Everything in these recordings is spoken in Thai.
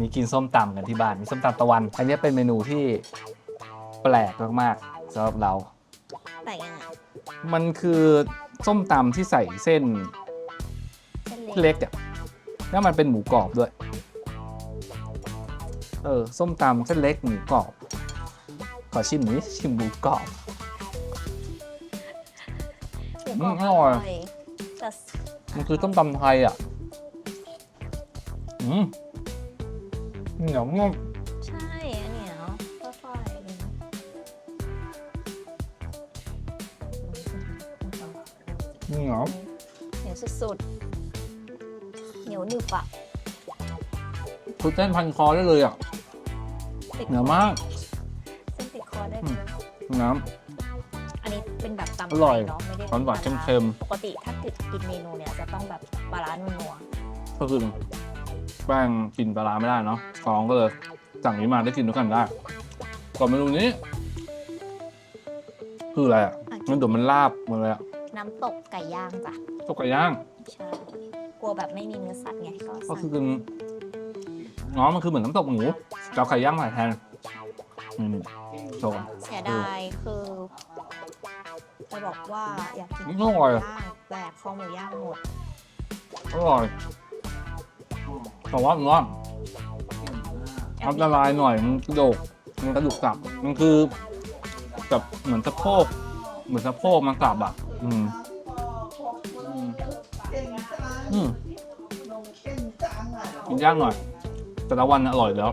มีกินส้มตำกันที่บ้านมีส้มตำตะวัน อันนี้เป็นเมนูที่แปลกมากๆสำหรับเราแต่ยังไงมันคือส้มตำที่ใส่เส้นเส้นเล็กอะแล้วมันเป็นหมูกรอบด้วย เออส้มตำเส้นเล็กหมูกรอบ ขอชิมหน่อยดิชิมหมูกรอบ หมูกรอบอืมอร่อย แต่มันคือส้มตำไทยอะ อืม เหนียวงอกใช่อันเหนียวค่อยๆเหนียวเหนียวสุดๆเหนียวหนึบอะคือเส้นพันคอได้เลยอะติดเหนียวมากเส้นติดคอได้อืเลมยน้อันนี้เป็นแบบตำอร่อยไทเนาะไม่ได้หวานหวานปลร้เค็มปกติถ้ากินกินเมนูเนี่ยจะต้องแบบปลาร้านัวำก็คือ แป้งกินปลาร้าไม่ได้เนาะกองก็เลยสั่งนี้มาได้กินด้วยกันได้ก่อนเมนูนี้ คืออะไรอะมันเดี๋ยวมันลาบหมดเลยอะๆน้ำตกไก่ย่างจ้ะตกไก่ย่างใช่กลัวแบบไม่มีเนื้อสัตว์ไงก็ก็สั่งคือเป็นอ๋อมันคือเหมือนน้ำตกหมูจะเอาไก่ย่างใส่แทนอืมโชว์ก่อนเสียดายคือจะบอกว่าอยากกินอืมข้าวหอร่มูอยย่างแต่คอหมูย่างหมดอร่อย แต่ว่ามันว่าอันตรายหน่อยมันกระโดกมันกระดูกสับมันคือแบบเหมือนสะโพกเหมือนสะโพกมันสับอะอืมอืมอืมกินยากหน่อย แต่ละวันอร่อยแล้ว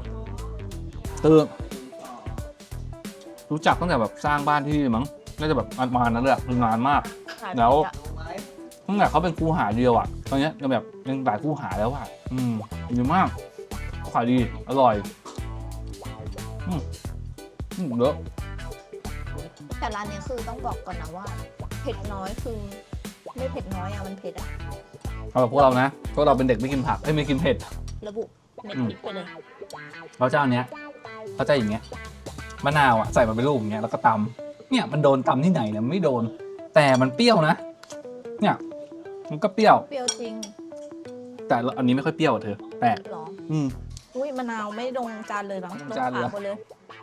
คือรู้จักตั้งแต่แบบสร้างบ้านที่นี่มั้งน่าจะแบบประมาณนั้นเลยอะคือนานมาก แล้ว ตั้งแต่เขาเป็นคูหาเดียวอะ ตอนเนี้ยยังแบบยังหลายคูหาแล้วอะ อืมดีมากขายดี อร่อย อืมอืมเยอะแต่ร้านเนี้ยคือต้องบอกก่อนนะว่า เผ็ดน้อยคือ ไม่เผ็ดน้อยอะมันเผ็ดอะเอาแบบพวกเรานะพวกเราเป็นเด็กไม่กินผักเอ้ยไม่กินเผ็ด ระบุเม็ดอืมพริกไปเลยเราจะเอาเนี้ยเขาจะอย่างเงี้ยมะนาวอะใส่มาเป็นลูกอย่างเงี้ยแล้วก็ตำเนี่ยมันโดนตำที่ไหนเนี่ยมันไม่โดน แต่มันเปรี้ยวนะ เนี่ย มันก็เปรี้ยว เปรี้ยวจริงแต่อันนี้ไม่ค่อยเปรี้ยวอะเธอแปลกหรอ อืม อุ้ยมะนาวไม่ลงจานเลยมั้งลงลงจานเลยขาหมดเลย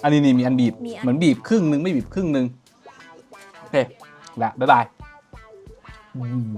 อันนี้นี่มีอันบีบ มีอัน เหมือนบีบครึ่งหนึงไม่บีบครึ่งหนึงโอเคละบ๊ายบายอืม